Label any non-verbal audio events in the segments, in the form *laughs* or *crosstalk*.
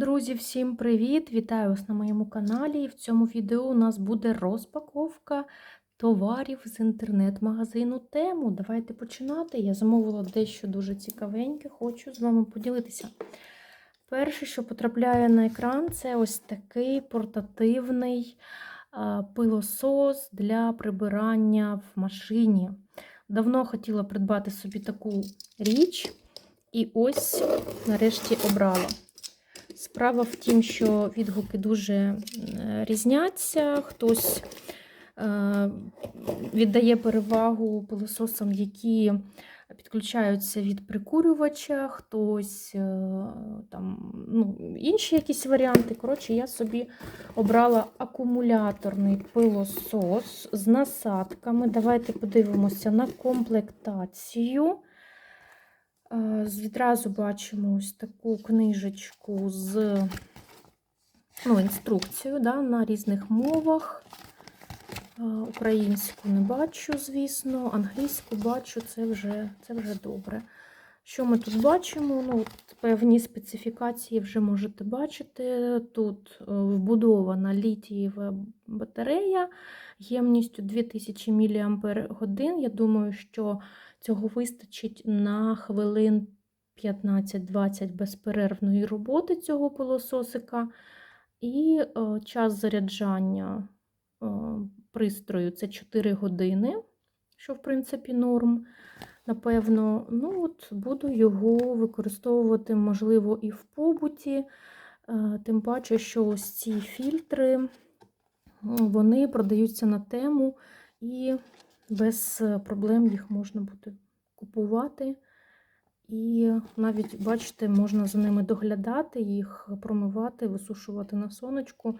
Друзі, всім привіт! Вітаю вас на моєму каналі. І в цьому відео у нас буде розпаковка товарів з інтернет-магазину Тему. Давайте починати. Я замовила дещо дуже цікавеньке, хочу з вами поділитися. Перше, що потрапляє на екран, це ось такий портативний пилосос для прибирання в машині. Давно хотіла придбати собі таку річ, і ось нарешті обрала. Справа в тім, що відгуки дуже е, різняться. Хтось е, віддає перевагу пилососам, які підключаються від прикурювача, хтось е, там, ну, інші якісь варіанти. Коротше, я собі обрала акумуляторний пилосос з насадками. Давайте подивимося на комплектацію. Відразу бачимо ось таку книжечку з ну, інструкцією да, на різних мовах. Українську не бачу, звісно, англійську бачу, це вже це вже добре. Що ми тут бачимо? Ну, Певні специфікації вже можете бачити. Тут е, вбудована літієва батарея ємністю 2000 мАч. Я думаю, що Цього вистачить на хвилин 15-20 безперервної роботи цього пилососика. І е, час заряджання е, пристрою це 4 години, що, в принципі, норм. Напевно, ну от буду його використовувати, можливо, і в побуті. Е, тим паче, що ось ці фільтри вони продаються на тему і без е, проблем їх можна буде купувати. І навіть, бачите, можна за ними доглядати, їх промивати, висушувати на сонечку,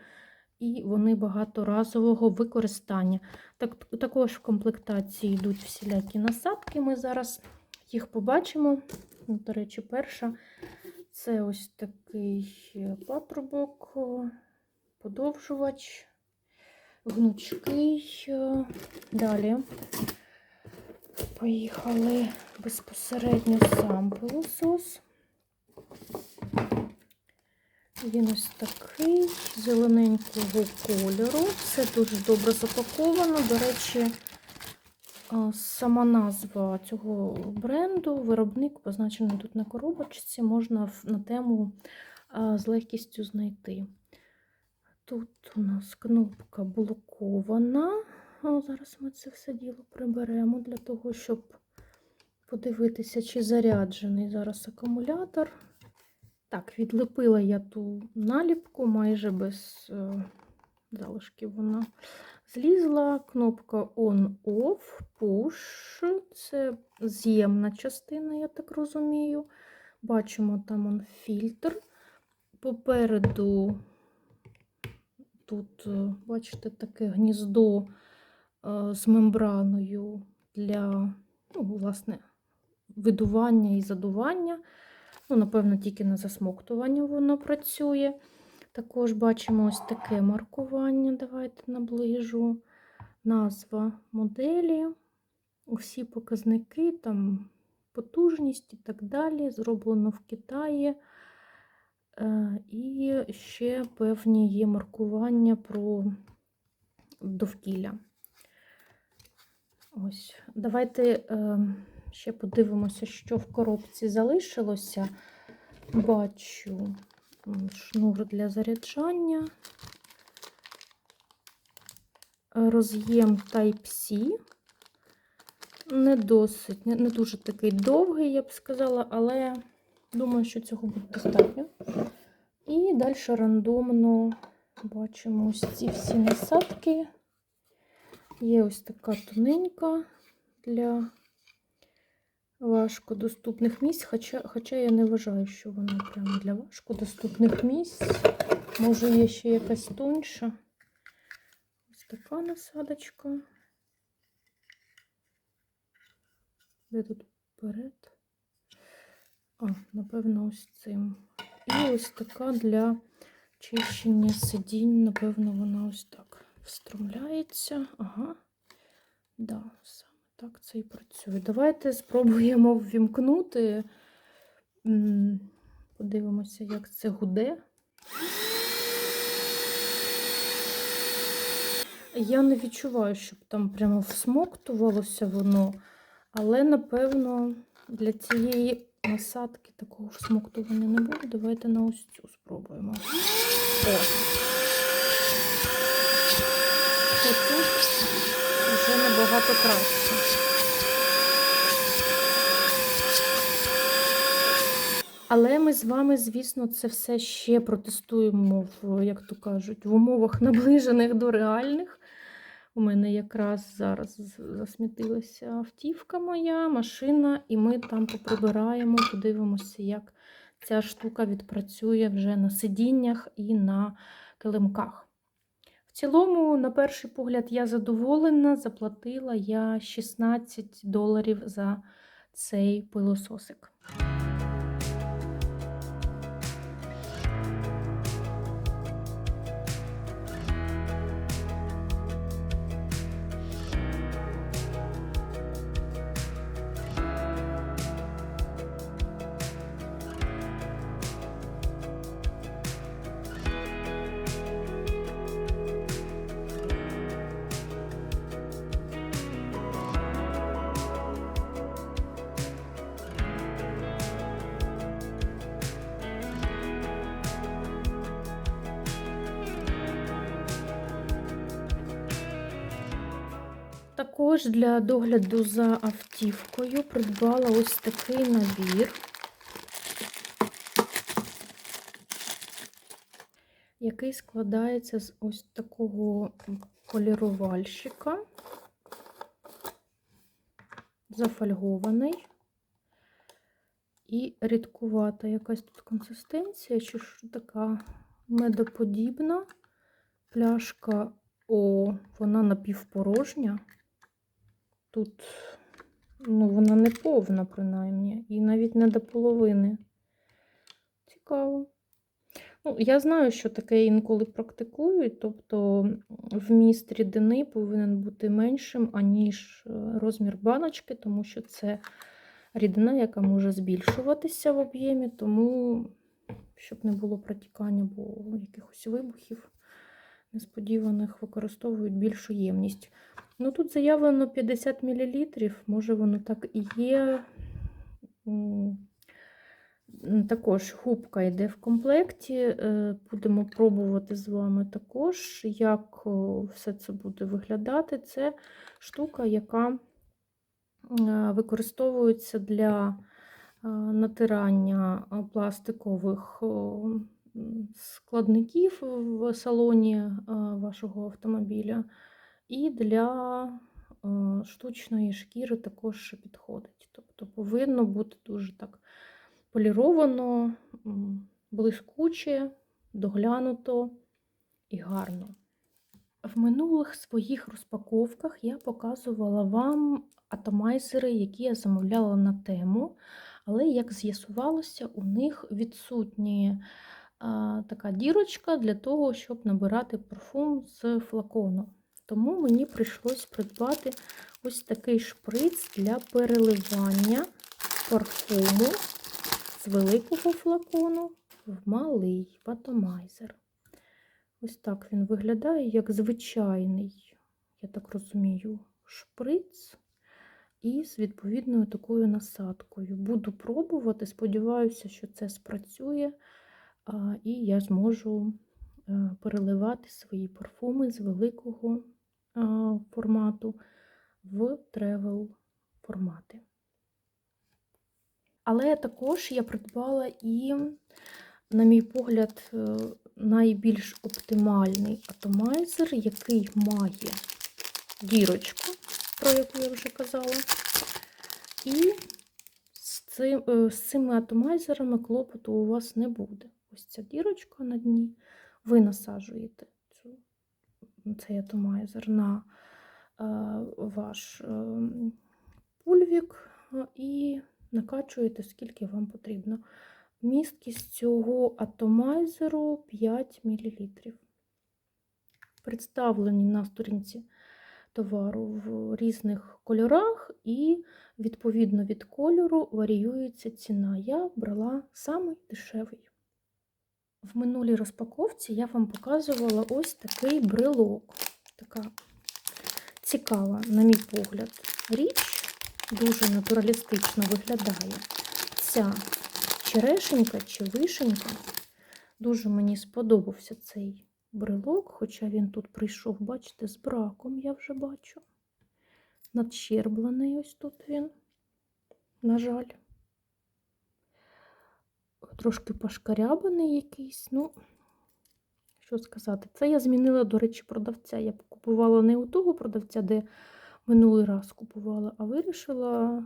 і вони багаторазового використання. Так, Також в комплектації йдуть всілякі насадки. Ми зараз їх побачимо. Ну, до речі, перша це ось такий патрубок, подовжувач гнучкий. Далі поїхали безпосередньо сам пилосос. Він ось такий, зелененького кольору. Все дуже добре запаковано. До речі, сама назва цього бренду, виробник позначений тут на коробочці, можна на тему з легкістю знайти. Тут у нас кнопка блокована. О, Зараз ми це все діло приберемо для того, щоб подивитися, чи заряджений зараз акумулятор. Так, відлепила я ту наліпку, майже без е, залишків вона злізла. Кнопка On-Off, Push. Це з'ємна частина, я так розумію. Бачимо, там он фільтр. Попереду Тут, е, бачите, таке гніздо е, з мембраною для, ну, власне, видування і задування. Ну, Напевно, тільки на засмоктування воно працює. Також бачимо ось таке маркування. Давайте наближу. Назва моделі, усі показники, там потужність і так далі. Зроблено в Китаї. Е, і ще певні є маркування про довкілля. Ось, Давайте е, ще подивимося, що в коробці залишилося. Бачу шнур для заряджання, роз'єм Type-C. Не досить, не, не дуже такий довгий, я б сказала, але Думаю, що цього буде достатньо. І далі рандомно бачимо ось ці всі насадки. Є ось така тоненька для важкодоступних місць, хоча хоча я не вважаю, що вона прямо для важкодоступних місць. Може, є ще якась тоньша. Ось така насадочка. Де тут вперед? а, напевно, ось цим. І ось така для чищення сидінь, напевно, вона ось так встромляється. Ага. Да, саме так це і працює. Давайте спробуємо ввімкнути. Подивимося, як це гуде. Я не відчуваю, щоб там прямо всмоктувалося воно, але, напевно, для цієї насадки такого всмоктування не буде. Давайте на ось цю спробуємо. О. Отут вже набагато краще. Але ми з вами, звісно, це все ще протестуємо в, як то кажуть, в умовах наближених до реальних. У мене якраз зараз засмітилася автівка моя, машина, і ми там поприбираємо, подивимося, як ця штука відпрацює вже на сидіннях і на килимках. В цілому, на перший погляд, я задоволена. Заплатила я 16 доларів за цей пилососик. Також для догляду за автівкою придбала ось такий набір, який складається з ось такого полірувальщика, зафольгований і рідкувата якась тут консистенція, чи що така медоподібна. Пляшка, о, вона напівпорожня. Тут, ну, вона не повна, принаймні, і навіть не до половини. Цікаво. Ну, я знаю, що таке інколи практикують, тобто вміст рідини повинен бути меншим, аніж е, розмір баночки, тому що це рідина, яка може збільшуватися в об'ємі, тому, щоб не було протікання або якихось вибухів несподіваних, використовують більшу ємність. Ну, тут заявлено 50 мл, може воно так і є. Також губка йде в комплекті. Е, Будемо пробувати з вами також, як все це буде виглядати. Це штука, яка е, використовується для е, натирання пластикових складників в салоні вашого автомобіля. І для е, штучної шкіри також підходить. Тобто повинно бути дуже так поліровано, блискуче, доглянуто і гарно. В минулих своїх розпаковках я показувала вам атомайзери, які я замовляла на тему, але, як з'ясувалося, у них відсутні а, така дірочка для того, щоб набирати парфум з флакону. Тому мені прийшлось придбати ось такий шприц для переливання парфуму з великого флакону в малий атомайзер. Ось так він виглядає, як звичайний, я так розумію, шприц із відповідною такою насадкою. Буду пробувати, сподіваюся, що це спрацює, і я зможу е, переливати свої парфуми з великого формату в тревел формати. Але також я придбала і, на мій погляд, е, найбільш оптимальний атомайзер, який має дірочку, про яку я вже казала. І з, цим, е, з цими атомайзерами клопоту у вас не буде. Ось ця дірочка на дні. Ви насаджуєте цю, цей атомайзер на е, ваш е, пульвік е, і накачуєте, скільки вам потрібно. Місткість цього атомайзеру 5 мл. Представлені на сторінці товару в різних кольорах, і відповідно від кольору варіюється ціна. Я брала самий дешевий. В минулій розпаковці я вам показувала ось такий брелок. така цікава, на мій погляд, річ. Дуже натуралістично виглядає. Ця черешенька чи вишенька. Дуже мені сподобався цей брелок, хоча він тут прийшов, бачите, з браком, я вже бачу. Надщерблений ось тут він, на жаль. Трошки пошкарябаний якийсь. Ну, що сказати, це я змінила, до речі, продавця. Я купувала не у того продавця, де минулий раз купувала, а вирішила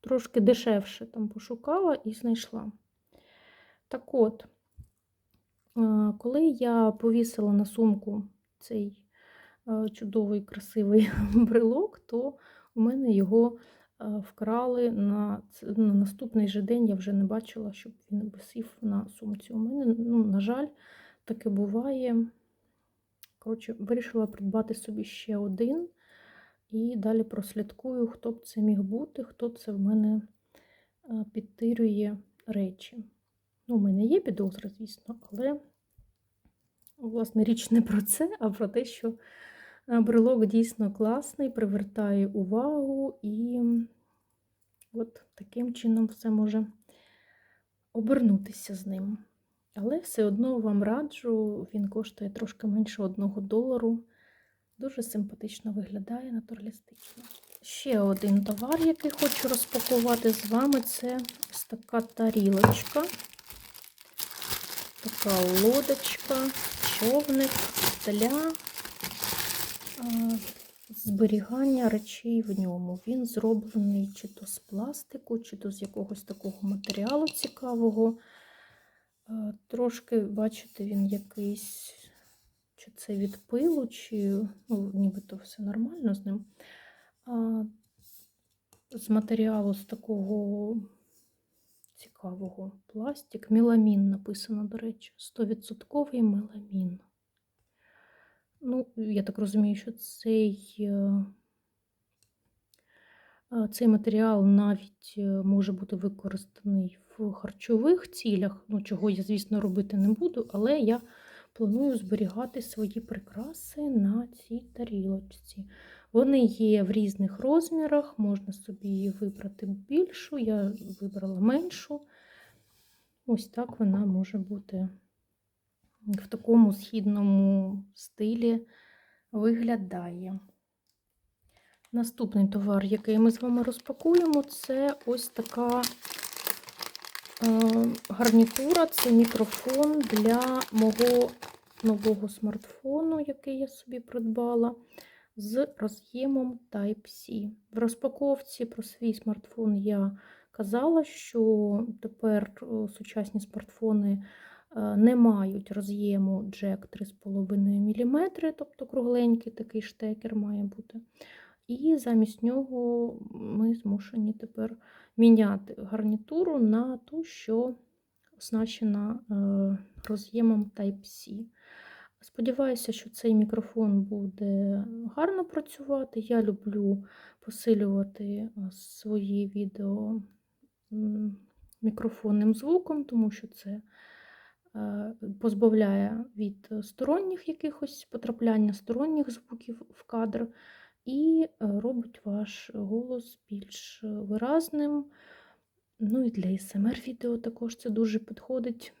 трошки дешевше там пошукала і знайшла. Так от, е, коли я повісила на сумку цей е, чудовий красивий *laughs* брелок, то у мене його вкрали на, на наступний же день. Я вже не бачила, щоб він висів на сумці. У мене, ну, на жаль, таке буває. Коротше, вирішила придбати собі ще один. І далі прослідкую, хто б це міг бути, хто це в мене е, підтирює речі. Ну, у мене є підозра, звісно, але, власне, річ не про це, а про те, що е, брелок дійсно класний, привертає увагу, і от таким чином все може обернутися з ним. Але все одно вам раджу, він коштує трошки менше одного долару. Дуже симпатично виглядає натуралістично. Ще один товар, який хочу розпакувати з вами, це ось така тарілочка, така лодочка, човник для е, зберігання речей в ньому. Він зроблений чи то з пластику, чи то з якогось такого матеріалу цікавого. Трошки, бачите, він якийсь, чи це від пилу, чи ну, нібито все нормально з ним. А, з матеріалу з такого цікавого пластик. Меламін написано, до речі, 100% меламін. Ну, я так розумію, що цей, е, цей матеріал навіть е, може бути використаний в харчових цілях, ну, чого я, звісно, робити не буду, але я планую зберігати свої прикраси на цій тарілочці. Вони є в різних розмірах, можна собі вибрати більшу, я вибрала меншу. Ось так вона може бути в такому східному стилі виглядає. Наступний товар, який ми з вами розпакуємо, це ось така е, гарнітура, це мікрофон для мого нового смартфону, який я собі придбала, з роз'ємом Type-C. В розпаковці про свій смартфон я казала, що тепер е, сучасні смартфони не мають роз'єму джек 3,5 мм, тобто кругленький такий штекер має бути. І замість нього ми змушені тепер міняти гарнітуру на ту, що оснащена е, роз'ємом Type-C. Сподіваюся, що цей мікрофон буде гарно працювати. Я люблю посилювати е, свої відео мікрофонним звуком, тому що це е, позбавляє від сторонніх якихось потрапляння сторонніх звуків в кадр і е, робить ваш голос більш виразним. Ну і для СМР відео також це дуже підходить.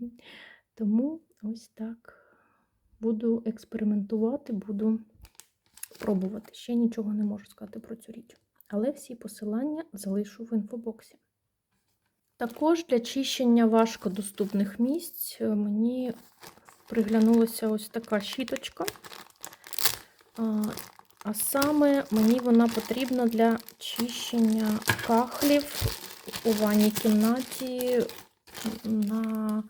*laughs* Тому ось так буду експериментувати, буду пробувати. Ще нічого не можу сказати про цю річ. Але всі посилання залишу в інфобоксі. Також для чищення важкодоступних місць е, мені приглянулася ось така щіточка. А, саме мені вона потрібна для чищення кахлів у ванній кімнаті на,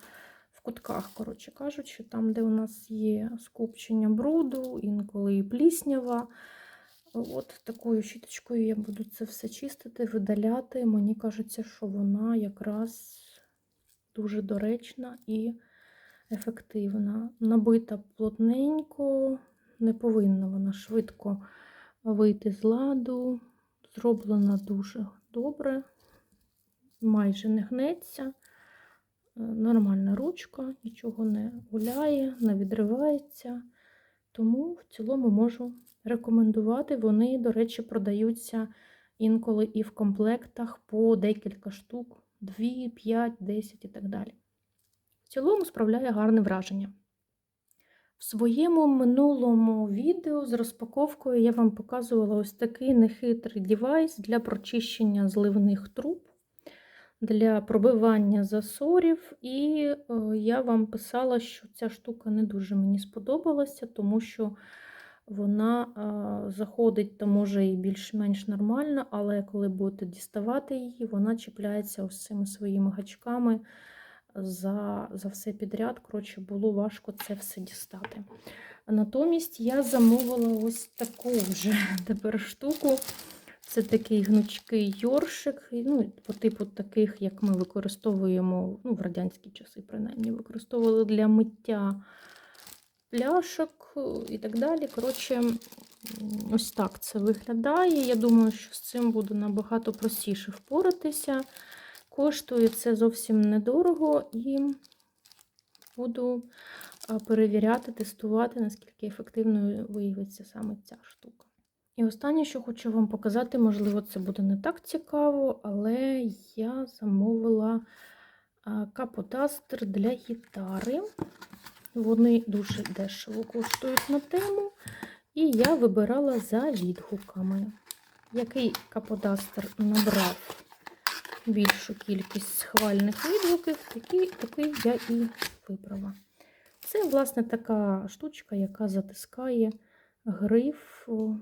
в кутках, коротше кажучи, там, де у нас є скупчення бруду, інколи і пліснява. От такою щіточкою я буду це все чистити, видаляти. Мені кажеться, що вона якраз дуже доречна і ефективна. Набита плотненько, не повинна вона швидко вийти з ладу. Зроблена дуже добре, майже не гнеться. Е, Нормальна ручка, нічого не гуляє, не відривається. Тому в цілому можу рекомендувати. Вони, до речі, продаються інколи і в комплектах по декілька штук: 2, 5, 10 і так далі. В цілому справляє гарне враження. В своєму минулому відео з розпаковкою я вам показувала ось такий нехитрий девайс для прочищення зливних труб, для пробивання засорів. І е, я вам писала, що ця штука не дуже мені сподобалася, тому що вона е, заходить, то може і більш-менш нормально, але коли будете діставати її, вона чіпляється ось цими своїми гачками за, за все підряд. Коротше, було важко це все дістати. Натомість я замовила ось таку вже *laughs* тепер штуку. Це такий гнучкий йоршик, ну, по типу таких, як ми використовуємо ну, в радянські часи, принаймні, використовували для миття пляшок е, і так далі. Коротше, ось так це виглядає. Я думаю, що з цим буде набагато простіше впоратися. Коштує це зовсім недорого і буду перевіряти, тестувати, наскільки ефективною виявиться саме ця штука. І останнє, що хочу вам показати, можливо, це буде не так цікаво, але я замовила а, капотастер для гітари. Вони дуже дешево коштують на тему. І я вибирала за відгуками, який каподастер набрав більшу кількість схвальних відгуків, такий, такий я і вибрала. Це, власне, така штучка, яка затискає гриф у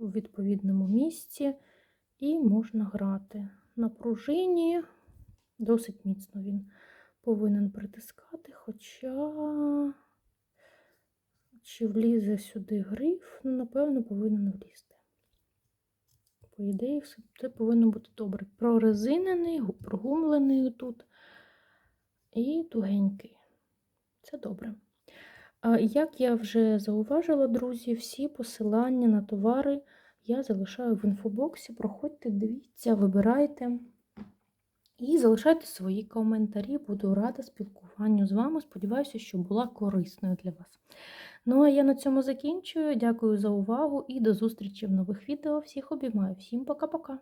відповідному місці, і можна грати. На пружині досить міцно він повинен притискати, хоча чи влізе сюди гриф, ну, напевно, повинен влізти. По ідеї, все це повинно бути добре. Прорезинений, прогумлений тут і тугенький. Це добре. Як я вже зауважила, друзі, всі посилання на товари я залишаю в інфобоксі. Проходьте, дивіться, вибирайте. І залишайте свої коментарі. Буду рада спілкуванню з вами. Сподіваюся, що була корисною для вас. Ну а я на цьому закінчую. Дякую за увагу і до зустрічі в нових відео. Всіх обіймаю. Всім пока-пока!